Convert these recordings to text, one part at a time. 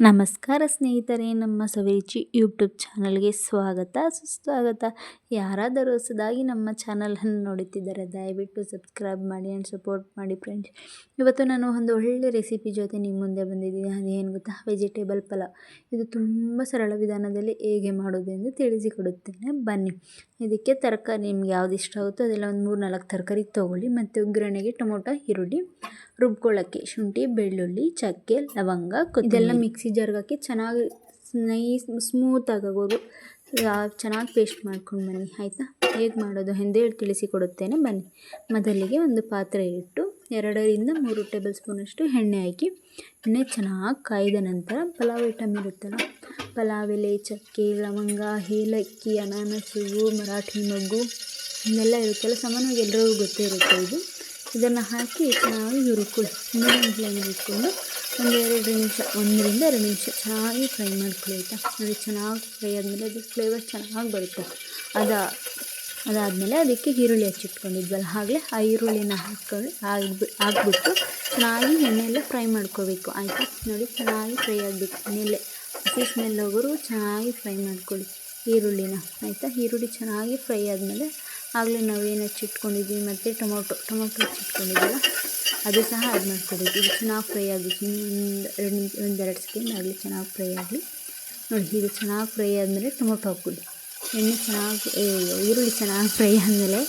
ನಮಸ್ಕಾರ ಸ್ನೇಹಿತರೆ, ನಮ್ಮ ಸವಿರುಚಿ ಯೂಟ್ಯೂಬ್ ಚಾನಲ್ಗೆ ಸ್ವಾಗತ. ಸುಸ್ವಾಗತ. ಯಾರಾದರೂ ಹೊಸದಾಗಿ ನಮ್ಮ ಚಾನಲನ್ನು ನೋಡುತ್ತಿದ್ದಾರೆ ದಯವಿಟ್ಟು ಸಬ್ಸ್ಕ್ರೈಬ್ ಮಾಡಿ ಆ್ಯಂಡ್ ಸಪೋರ್ಟ್ ಮಾಡಿ ಫ್ರೆಂಡ್ಸ್ ಇವತ್ತು ನಾನು ಒಂದು ಒಳ್ಳೆ ರೆಸಿಪಿ ಜೊತೆ ನಿಮ್ಮ ಮುಂದೆ ಬಂದಿದ್ದೀನಿ. ಅದೇನು ಗೊತ್ತಾ? ವೆಜಿಟೇಬಲ್ ಪಲಾವ್. ಇದು ತುಂಬ ಸರಳ ವಿಧಾನದಲ್ಲಿ ಹೇಗೆ ಮಾಡೋದು ಎಂದು ತಿಳಿಸಿಕೊಡುತ್ತೇನೆ. ಬನ್ನಿ. ಇದಕ್ಕೆ ತರಕಾರಿ ನಿಮ್ಗೆ ಯಾವ್ದು ಇಷ್ಟ ಆಗುತ್ತೋ ಅದೆಲ್ಲ ಒಂದು ಮೂರು ನಾಲ್ಕು ತರಕಾರಿ ತೊಗೊಳ್ಳಿ. ಮತ್ತು ಒಗ್ಗರಣೆಗೆ ಟೊಮೊಟೊ, ಈರುಳ್ಳಿ, ರುಬ್ಕೊಳ್ಳೋಕ್ಕೆ ಶುಂಠಿ, ಬೆಳ್ಳುಳ್ಳಿ, ಚಕ್ಕೆ, ಲವಂಗ. ಇದೆಲ್ಲ ಮಿಕ್ಸಿ ಜಾರ್ಗೆ ಹಾಕಿ ಚೆನ್ನಾಗಿ ನೈಸ್ ಸ್ಮೂತ್ ಆಗೋವರೆಗೂ ಚೆನ್ನಾಗಿ ಪೇಸ್ಟ್ ಮಾಡ್ಕೊಂಡು ಬನ್ನಿ, ಆಯಿತಾ? ಹೇಗೆ ಮಾಡೋದು ಎಂದೇಳಿ ತಿಳಿಸಿಕೊಡುತ್ತೇನೆ. ಬನ್ನಿ. ಮೊದಲಿಗೆ ಒಂದು ಪಾತ್ರೆ ಇಟ್ಟು ಎರಡರಿಂದ ಮೂರು ಟೇಬಲ್ ಸ್ಪೂನಷ್ಟು ಎಣ್ಣೆ ಹಾಕಿ, ಎಣ್ಣೆ ಚೆನ್ನಾಗಿ ಕಾಯ್ದ ನಂತರ ಪಲಾವ್ ಐಟಮ್ ಇರುತ್ತಲ್ಲ, ಪಲಾವ್, ಎಲೆ, ಚಕ್ಕೆ, ಲವಂಗ, ಏಲಕ್ಕಿ, ಅನಾನಸು, ಮರಾಠಿ ಮೊಗ್ಗು ಇನ್ನೆಲ್ಲ ಇರುತ್ತಲ್ಲ, ಸಾಮಾನ್ಯವಾಗಿ ಎಲ್ಲರಿಗೂ ಗೊತ್ತೇ ಇರುತ್ತೆ ಇದು. ಇದನ್ನು ಹಾಕಿ ಚೆನ್ನಾಗಿ ಹುರ್ಕೊಳ್ಳಿ. ಇಟ್ಕೊಂಡು ಒಂದು ಎರಡು ನಿಮಿಷ, ಒಂದರಿಂದ ಎರಡು ನಿಮಿಷ ಚೆನ್ನಾಗಿ ಫ್ರೈ ಮಾಡ್ಕೊಳ್ಳಿ ಆಯಿತಾ? ನೋಡಿ ಚೆನ್ನಾಗಿ ಫ್ರೈ ಆದಮೇಲೆ ಅದು ಫ್ಲೇವರ್ ಚೆನ್ನಾಗಿ ಬರುತ್ತೆ. ಅದ, ಅದಾದಮೇಲೆ ಅದಕ್ಕೆ ಈರುಳ್ಳಿ ಹಚ್ಚಿಟ್ಕೊಂಡಿದ್ವಲ್ಲ ಆಗಲೇ ಆ ಈರುಳ್ಳಿನ ಹಾಕ್ಕೊಂಡು ಹಾಕ್ಬಿ ಹಾಕ್ಬಿಟ್ಟು ಚೆನ್ನಾಗಿ ಎಣ್ಣೆಯಲ್ಲೇ ಫ್ರೈ ಮಾಡ್ಕೋಬೇಕು, ಆಯಿತಾ? ನೋಡಿ, ಚೆನ್ನಾಗಿ ಫ್ರೈ ಆಗಬೇಕು ಎಣ್ಣೆಲ್ಲೇ ಹಸಿ ಸ್ಮೆಲ್ ಹೋಗೋರು ಚೆನ್ನಾಗಿ ಫ್ರೈ ಮಾಡ್ಕೊಳ್ಳಿ ಈರುಳ್ಳಿನ, ಆಯಿತಾ? ಈರುಳ್ಳಿ ಚೆನ್ನಾಗಿ ಫ್ರೈ ಆದಮೇಲೆ ಆಗಲೇ ನಾವು ಏನು ಹೆಚ್ಚಿಟ್ಕೊಂಡಿದ್ದೀವಿ ಮತ್ತು ಟೊಮೊಟೊ ಟೊಮೊಟೊ ಹಚ್ಚಿಟ್ಕೊಂಡಿದ್ದೀವಲ್ಲ ಅದು ಸಹ ಆ್ಯಡ್ ಮಾಡ್ಕೋಬೇಕು ಇದು ಚೆನ್ನಾಗಿ ಫ್ರೈ ಆಗಲಿ. ಒಂದು ಎರಡು ಒಂದೆರಡು ಸೆಕೆಂಡ್ ಆಗಲಿ ಚೆನ್ನಾಗಿ ಫ್ರೈ ಆಗಲಿ. ನೋಡಿ, ಇದು ಚೆನ್ನಾಗಿ ಫ್ರೈ ಆದಮೇಲೆ ಟೊಮೊಟೊ ಹಾಕ್ಕೊಳ್ಳಿ ಎಣ್ಣೆ ಚೆನ್ನಾಗಿ ಈರುಳ್ಳಿ ಚೆನ್ನಾಗಿ ಫ್ರೈ ಆದಮೇಲೆ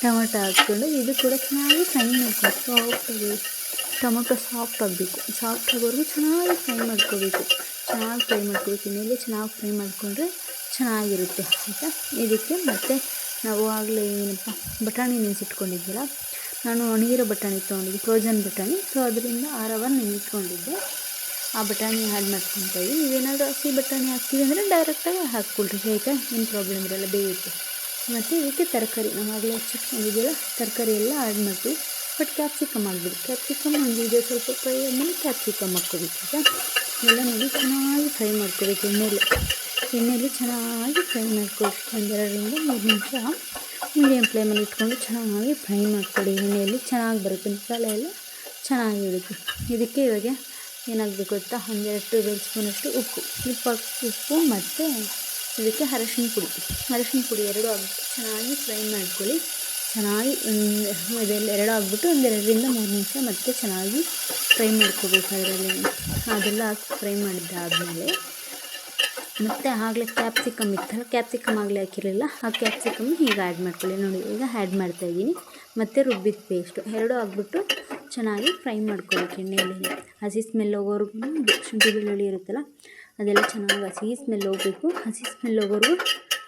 ಟೊಮೊಟೊ ಹಾಕ್ಕೊಂಡು ಇದು ಕೂಡ ಚೆನ್ನಾಗಿ ಫ್ರೈ ಮಾಡ್ಕೊಂಡು. ಸಾಫ್ಟ್ ಆಗಬೇಕು ಟೊಮೊಟೊ ಸಾಫ್ಟ್ ಆಗಬೇಕು. ಸಾಫ್ಟ್ ಆಗೋವರೆಗೂ ಚೆನ್ನಾಗಿ ಫ್ರೈ ಮಾಡ್ಕೋಬೇಕು. ಚೆನ್ನಾಗಿ ಫ್ರೈ ಮಾಡ್ಕೋಬೇಕು. ಮೇಲೆ ಚೆನ್ನಾಗಿ ಫ್ರೈ ಮಾಡಿಕೊಂಡ್ರೆ ಚೆನ್ನಾಗಿರುತ್ತೆ. ಆಯಿತಾ? ಇದಕ್ಕೆ ಮತ್ತು ನಾವು ಆಗಲೇ ಏನಪ್ಪ, ಬಟಾಣಿ ನೆನೆಸಿಟ್ಕೊಂಡಿದ್ವಲ್ಲ ನಾನು ಒಣಗಿರೋ ಬಟಾಣಿ ತೊಗೊಂಡಿದ್ದೆ, ಫ್ರೋಜನ್ ಬಟಾಣಿ. ಸೊ ಅದರಿಂದ ಆರ್ ಅವರ್ ನೆನೆಸ್ಕೊಂಡಿದ್ದೆ ಆ ಬಟಾಣಿ ಆ್ಯಡ್ ಮಾಡ್ಕೊತಾ ಇದ್ದೀನಿ. ನೀವೇನಾದರೂ ಹಸಿ ಬಟಾಣಿ ಹಾಕ್ತೀವಿ ಅಂದರೆ ಡೈರೆಕ್ಟಾಗಿ ಹಾಕ್ಕೊಳ್ರಿ. ಆಯಿತಾ ಏನು ಪ್ರಾಬ್ಲಮ್ ಇರೋಲ್ಲ ಬೇಯುತ್ತೆ ಮತ್ತು ಇದಕ್ಕೆ ತರಕಾರಿ, ನಾವು ಆಗಲೇ ತರಕಾರಿ ಎಲ್ಲ ಆ್ಯಡ್ ಮಾಡ್ತೀವಿ. ಬಟ್ ಕ್ಯಾಪ್ಸಿಕಮ್ ಆಗಬೇಕು ಕ್ಯಾಪ್ಸಿಕಮ್ ಇದೆ ಸ್ವಲ್ಪ ಫ್ರೈ ಆದಮೇಲೆ ಕ್ಯಾಪ್ಸಿಕಮ್ ಹಾಕ್ಕೋಬೇಕು ಆಯಿತಾ ಎಲ್ಲ ನೋಡಿ ಚೆನ್ನಾಗಿ ಫ್ರೈ ಮಾಡ್ಕೋಬೇಕು ಎಣ್ಣೆಯಲ್ಲಿ ಎಣ್ಣೆಯಲ್ಲಿ ಚೆನ್ನಾಗಿ ಫ್ರೈ ಮಾಡ್ಕೊಳ್ಳಿ ಒಂದೆರಡರಿಂದ ಮೂರು ನಿಮಿಷ ಮೀಡಿಯಮ್ ಫ್ಲೇಮಲ್ಲಿ ಇಟ್ಕೊಂಡು ಚೆನ್ನಾಗಿ ಫ್ರೈ ಮಾಡ್ಕೊಳ್ಳಿ ಎಣ್ಣೆಯಲ್ಲಿ ಚೆನ್ನಾಗಿ ಬರುತ್ತೆ. ಮಸಾಲೆ ಎಲ್ಲ ಚೆನ್ನಾಗಿರುತ್ತೆ ಇದಕ್ಕೆ ಇವಾಗ ಏನಾಗಬೇಕು ಗೊತ್ತಾ? ಒಂದೆರಡು ಟೇಬಲ್ ಸ್ಪೂನಷ್ಟು ಉಪ್ಪು. ಉಪ್ಪು ಉಪ್ಪು ಮತ್ತು ಇದಕ್ಕೆ ಅರಶಿನ ಪುಡಿ. ಅರಶಿನ ಪುಡಿ ಎರಡು ಹಾಕ್ಬಿಟ್ಟು ಚೆನ್ನಾಗಿ ಫ್ರೈ ಮಾಡ್ಕೊಳ್ಳಿ ಚೆನ್ನಾಗಿ ಒಂದು, ಇದೆಲ್ಲ ಎರಡು ಹಾಕ್ಬಿಟ್ಟು ಒಂದೆರಡರಿಂದ ಮೂರು ನಿಮಿಷ ಮತ್ತೆ ಚೆನ್ನಾಗಿ ಫ್ರೈ ಮಾಡ್ಕೋಬೇಕು ಅದರಲ್ಲಿ. ಅದೆಲ್ಲ ಹಾಕಿ ಫ್ರೈ ಮಾಡಿದ್ದಾದಮೇಲೆ ಮತ್ತು ಆಗಲೇ ಕ್ಯಾಪ್ಸಿಕಮ್ ಇತ್ತಲ್ಲ ಕ್ಯಾಪ್ಸಿಕಮ್ ಆಗಲೇ ಹಾಕಿರಲಿಲ್ಲ. ಆ ಕ್ಯಾಪ್ಸಿಕಮ್ ಈಗ ಆ್ಯಡ್ ಮಾಡ್ಕೊಳ್ಳಿ. ನೋಡಿ, ಈಗ ಆ್ಯಡ್ ಮಾಡ್ತಾಯಿದ್ದೀನಿ ಮತ್ತು ರುಬ್ಬಿದ ಪೇಸ್ಟು ಎರಡೂ ಹಾಕ್ಬಿಟ್ಟು ಚೆನ್ನಾಗಿ ಫ್ರೈ ಮಾಡ್ಕೊಬೇಕು ಎಣ್ಣೆಯಲ್ಲಿ. ಹಸಿ ಸ್ಮೆಲ್ ಹೋಗೋವರೆಗೂ ಶುಂಠಿ ಬೆಳ್ಳುಳ್ಳಿ ಇರುತ್ತಲ್ಲ, ಅದೆಲ್ಲ ಚೆನ್ನಾಗಿ ಹಸಿ ಸ್ಮೆಲ್ ಹೋಗಬೇಕು. ಹಸಿ ಸ್ಮೆಲ್ ಹೋಗೋವರೆಗೂ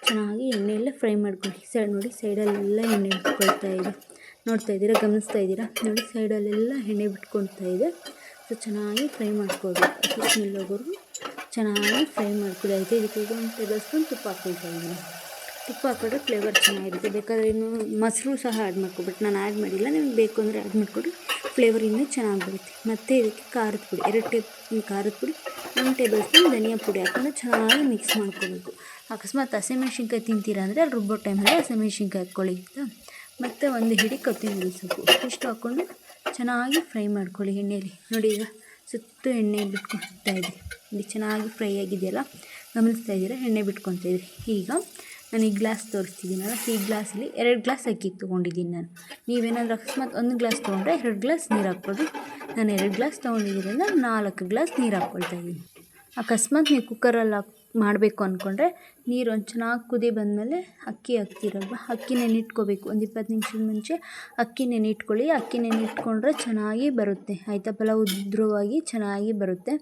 ಚೆನ್ನಾಗಿ ಎಣ್ಣೆಯಲ್ಲೇ ಫ್ರೈ ಮಾಡ್ಕೊಳ್ಳಿ. ಸೈಡ್ ನೋಡಿ ಸೈಡಲ್ಲೆಲ್ಲ ಎಣ್ಣೆ ಬಿಟ್ಕೊಳ್ತಾ ಇದೆ. ನೋಡ್ತಾ ಇದ್ದೀರಾ, ಗಮನಿಸ್ತಾ ಇದ್ದೀರಾ? ನೋಡಿ ಸೈಡಲ್ಲೆಲ್ಲ ಎಣ್ಣೆ ಬಿಟ್ಕೊಳ್ತಾ ಇದೆ. ಸೊ ಚೆನ್ನಾಗಿ ಫ್ರೈ ಮಾಡ್ಕೋಬೇಕು ಹಸಿ ಸ್ಮೆಲ್ ಹೋಗೋವರೆಗೂ. ಚೆನ್ನಾಗಿ ಫ್ರೈ ಮಾಡ್ಕೊಳ್ಳಿ ಆಯಿತು ಇದಕ್ಕೆ ಒಂದು ಟೇಬಲ್ ಸ್ಪೂನ್ ತುಪ್ಪ ಹಾಕ್ಕೊಳ್ತಾ ತುಪ್ಪ ಹಾಕಿದ್ರೆ ಫ್ಲೇವರ್ ಚೆನ್ನಾಗಿರುತ್ತೆ. ಬೇಕಾದರೆ ಇನ್ನು ಮೊಸರು ಸಹ ಆ್ಯಡ್ ಮಾಡ್ಕೊಬಿಟ್ಟು ನಾನು ಆ್ಯಡ್ ಮಾಡಿಲ್ಲ. ನಿಮ್ಗೆ ಬೇಕು ಅಂದರೆ ಆ್ಯಡ್ ಮಾಡಿಕೊಡಿ. ಫ್ಲೇವರ್ ಇನ್ನೂ ಚೆನ್ನಾಗಿ ಬರುತ್ತೆ. ಮತ್ತು ಇದಕ್ಕೆ ಖಾರದ ಪುಡಿ. ಎರಡು ಟೇಬ್ ಖಾರದ ಪುಡಿ, ಒಂದು ಟೇಬಲ್ ಸ್ಪೂನ್ ಧನಿಯಾ ಪುಡಿ ಹಾಕೊಂಡು ಚೆನ್ನಾಗಿ ಮಿಕ್ಸ್ ಮಾಡ್ಕೊಬೇಕು. ಅಕಸ್ಮಾತ್ ಹಸಿಮೆಣ್ಸಿನ್ಕಾಯಿ ತಿಂತೀರಾ ಅಂದರೆ ಅಲ್ಲಿ ರುಬ್ಬೋ ಟೈಮಲ್ಲಿ ಹಸಿಮೆಣ್ಸಿನ್ಕಾಯಿ ಹಾಕ್ಕೊಳ್ಳಿ, ಆಯಿತಾ? ಮತ್ತು ಒಂದು ಹಿಡಿ ಕೊತ್ತಂಬರಿ ಸೊಪ್ಪು. ಇಷ್ಟು ಹಾಕ್ಕೊಂಡು ಚೆನ್ನಾಗಿ ಫ್ರೈ ಮಾಡ್ಕೊಳ್ಳಿ ಎಣ್ಣೆಯಲ್ಲಿ ನೋಡಿ ಈಗ. ಸುತ್ತು ಎಣ್ಣೆ ಬಿಟ್ಕೊಳ್ತಾ ಇದ್ರಿ. ಇಲ್ಲಿ ಚೆನ್ನಾಗಿ ಫ್ರೈ ಆಗಿದೆಯಲ್ಲ, ಗಮನಿಸ್ತಾ ಇದ್ದೀರಾ? ಎಣ್ಣೆ ಬಿಟ್ಕೊತಾ ಇದ್ರಿ. ಈಗ ನಾನು ಈ ಗ್ಲಾಸ್ ತೋರಿಸ್ತಿದ್ದೀನಲ್ಲ ಈ ಗ್ಲಾಸಲ್ಲಿ ಎರಡು ಗ್ಲಾಸ್ ಅಕ್ಕಿ ತೊಗೊಂಡಿದ್ದೀನಿ ನಾನು. ನೀವೇನಾದರೂ ಅಕಸ್ಮಾತ್ ಒಂದು ಗ್ಲಾಸ್ ತೊಗೊಂಡ್ರೆ ಎರಡು ಗ್ಲಾಸ್ ನೀರು ಹಾಕ್ಕೊಳ್ರಿ. ನಾನು ಎರಡು ಗ್ಲಾಸ್ ತೊಗೊಂಡಿದ್ದೀನಿ ನಾಲ್ಕು ಗ್ಲಾಸ್ ನೀರು ಹಾಕ್ಕೊಳ್ತಾ ಇದ್ದೀನಿ. ಅಕಸ್ಮಾತ್ ನೀವು ಕುಕ್ಕರಲ್ಲಿ ಹಾಕಿ ಮಾಡಬೇಕು ಅಂದ್ಕೊಂಡ್ರೆ ನೀರು ಒಂದು ಚೆನ್ನಾಗಿ ಕುದಿ ಬಂದಮೇಲೆ ಅಕ್ಕಿ ಹಾಕ್ತೀರಲ್ವ? ಅಕ್ಕಿ ನೆನಿಟ್ಕೋಬೇಕು ಒಂದು ಇಪ್ಪತ್ತು ನಿಮಿಷದ ಮುಂಚೆ ಅಕ್ಕಿ ನೆನಿಟ್ಕೊಳ್ಳಿ ಅಕ್ಕಿ ನೆನಿಟ್ಕೊಂಡ್ರೆ ಚೆನ್ನಾಗಿ ಬರುತ್ತೆ. ಆಯಿತಾ? ಪಲಾವ್ ಉದ್ರವಾಗಿ ಚೆನ್ನಾಗಿ ಬರುತ್ತೆ.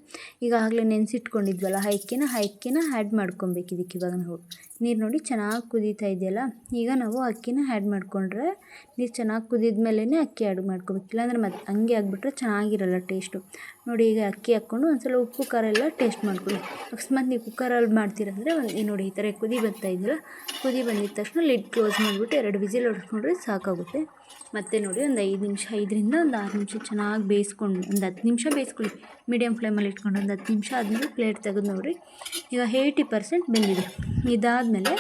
ಈಗಾಗಲೇ ನೆನೆಸಿಟ್ಕೊಂಡಿದ್ವಲ್ಲ ಅಕ್ಕಿನ? ಅಕ್ಕಿನ ಆ್ಯಡ್ ಮಾಡ್ಕೊಬೇಕು ಇದಕ್ಕೆ ಇವಾಗ ನಾವು. ನೀರು ನೋಡಿ ಚೆನ್ನಾಗಿ ಕುದೀತಾ ಇದೆಯಲ್ಲ? ಈಗ ನಾವು ಅಕ್ಕಿನ ಆ್ಯಡ್ ಮಾಡಿಕೊಂಡ್ರೆ ನೀರು ಚೆನ್ನಾಗಿ ಕುದಿದ ಮೇಲೇ ಅಕ್ಕಿ ಆ್ಯಡ್ ಮಾಡ್ಕೊಬೇಕು. ಇಲ್ಲಾಂದ್ರೆ ಮತ್ತೆ ಹಂಗೆ ಆಗಿಬಿಟ್ರೆ ಚೆನ್ನಾಗಿರಲ್ಲ ಟೇಸ್ಟು ನೋಡಿ ಈಗ ಅಕ್ಕಿ ಹಾಕ್ಕೊಂಡು ಒಂದು ಸಲ ಉಪ್ಪು ಖಾರ ಎಲ್ಲ ಟೇಸ್ಟ್ ಮಾಡ್ಕೊಳ್ಳಿ. ಅಕಸ್ಮಾತ್ ನೀವು ಕುಕ್ಕರಲ್ಲಿ ಮಾಡ್ತೀರಂದರೆ ಒಂದು ನೋಡಿ ಥರ ಕುದಿ ಬರ್ತಾ ಕುದಿ ಬಂದಿದ ತಕ್ಷಣ ಲಿಡ್ ಕ್ಲೋಸ್ ಮಾಡಿಬಿಟ್ಟು ಎರಡು ವಿಸಿಲ್ ಹೊಡ್ಕೊಂಡ್ರೆ ಸಾಕಾಗುತ್ತೆ. ಮತ್ತು ನೋಡಿ ಒಂದು ಐದು ನಿಮಿಷ, ಐದರಿಂದ ಒಂದು ಆರು ನಿಮಿಷ ಚೆನ್ನಾಗಿ ಬೇಯಿಸ್ಕೊಂಡು, ಒಂದು ಹತ್ತು ನಿಮಿಷ ಬೇಯಿಸ್ಕೊಳ್ಳಿ. ಮೀಡಿಯಮ್ ಫ್ಲೇಮಲ್ಲಿ ಇಟ್ಕೊಂಡು ಒಂದು ಹತ್ತು ನಿಮಿಷ ಆದಮೇಲೆ ಪ್ಲೇಟ್ ತೆಗೆದು ನೋಡಿರಿ. ಈಗ ಏಯ್ಟಿ ಪರ್ಸೆಂಟ್ ಬೆಂದಿದೆ. ಇದಾದಮೇಲೆ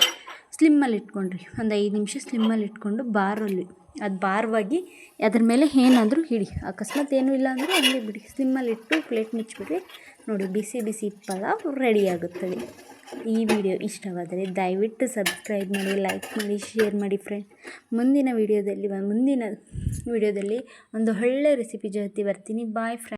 ಸ್ಲಿಮ್ಮಲ್ಲಿ ಇಟ್ಕೊಂಡ್ರಿ. ಒಂದು ಐದು ನಿಮಿಷ ಸ್ಲಿಮ್ಮಲ್ಲಿ ಇಟ್ಕೊಂಡು ಬಾರಲ್ಲಿ ಅದು ಭಾರವಾಗಿ ಅದ್ರ ಮೇಲೆ ಏನಾದರೂ ಹಿಡಿ. ಅಕಸ್ಮಾತ್ ಏನೂ ಇಲ್ಲ ಅಂದರೆ ಹಂಗೆ ಬಿಡಿ. ಸ್ಲಿಮ್ಮಲ್ಲಿ ಇಟ್ಟು ಪ್ಲೇಟ್ ಮುಚ್ಚಿಬಿಡ್ರಿ ನೋಡಿ ಬಿಸಿ ಬಿಸಿ ಪಲಾವ್ ರೆಡಿಯಾಗುತ್ತದೆ ಈ ವಿಡಿಯೋ ಇಷ್ಟವಾದರೆ ದಯವಿಟ್ಟು ಸಬ್ಸ್ಕ್ರೈಬ್ ಮಾಡಿ, ಲೈಕ್ ಮಾಡಿ, ಶೇರ್ ಮಾಡಿ ಫ್ರೆಂಡ್ ಮುಂದಿನ ವಿಡಿಯೋದಲ್ಲಿ ಮುಂದಿನ ವಿಡಿಯೋದಲ್ಲಿ ಒಂದು ಒಳ್ಳೆ ರೆಸಿಪಿ ಜೊತೆ ಬರ್ತೀನಿ. Boy friend